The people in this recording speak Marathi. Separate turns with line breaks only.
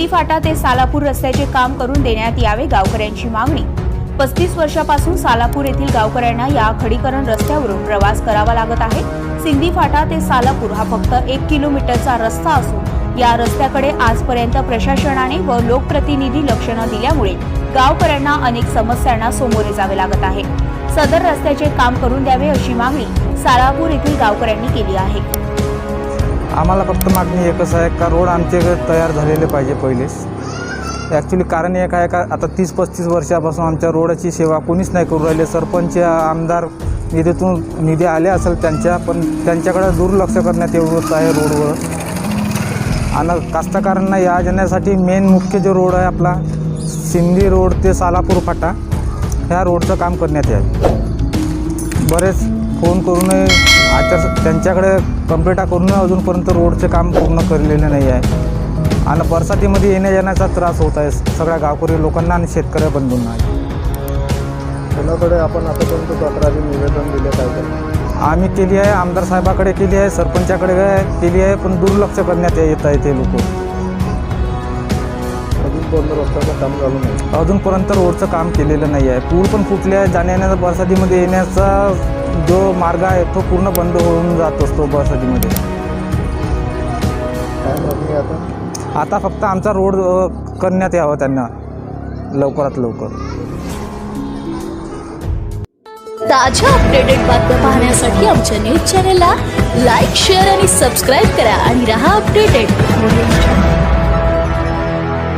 सिंदी फाटा ते सालापूर रस्त्याचे काम करून देण्यात यावे गावकऱ्यांची मागणी. पस्तीस वर्षापासून सालापूर येथील गावकऱ्यांना या खडीकरण रस्त्यावरून प्रवास करावा लागत आहे. सिंधी फाटा ते सालापूर हा फक्त एक किलोमीटरचा रस्ता असून या रस्त्याकडे आजपर्यंत प्रशासनाने व लोकप्रतिनिधी लक्ष न दिल्यामुळे गावकऱ्यांना अनेक समस्यांना सामोरे जावे लागत आहे. सदर रस्त्याचे काम करून द्यावे अशी मागणी सालापूर येथील गावकऱ्यांनी केली आहे.
आम्हाला फक्त मागणी एकच आहे का रोड आमच्याकडे तयार झालेले पाहिजे पहिलेच ॲक्च्युली कारण एक आहे का आता तीस पस्तीस वर्षापासून आमच्या रोडाची सेवा कोणीच नाही करू राहिले. सरपंच आमदार निधीतून निधी आले असेल त्यांच्या पण त्यांच्याकडे दुर्लक्ष करण्यात एवढंच आहे रोडवर. आणि कास्तकारांना या जाण्यासाठी मेन मुख्य जो रोड आहे आपला सिंधी रोड ते सालापूर फाटा ह्या रोडचं काम करण्यात यावे बरेच फोन करूनही आचार त्यांच्याकडे कंप्लेंटा करून अजूनपर्यंत रोडचे काम पूर्ण केलेले नाही आहे. आणि बरसातीमध्ये येण्या जाण्याचा त्रास होत आहे. सगळ्या गावकरी लोकांना आणि शेतकऱ्या बंधूंना.
कोणाकडे आपण आतापर्यंत तक्रारी निवेदन दिले पाहिजे
आम्ही केली आहे आमदार साहेबाकडे केली आहे सरपंचाकडे केली आहे पण दुर्लक्ष करण्यात येत आहे ते लोक.
अजूनपर्यंत रस्त्याचं काम झालं नाही
अजूनपर्यंत रोडचं काम केलेलं नाही आहे. पूल पण फुटले आहे जाण्या येण्याचा बरसातीमध्ये येण्याचा जो मार्ग आहे तो पूर्ण बंद होऊन जात असतो बरसातीमध्ये.
काय मागणी आता?
आता फक्त आमचा रोड अ, करण्यात यावा त्यांना. लवकरात लवकर.
ताज्या अपडेटेड बातम्या पाहण्यासाठी आमच्या न्यूज चॅनलला लाईक शेअर आणि सबस्क्राईब करा आणि रहा अपडेटेड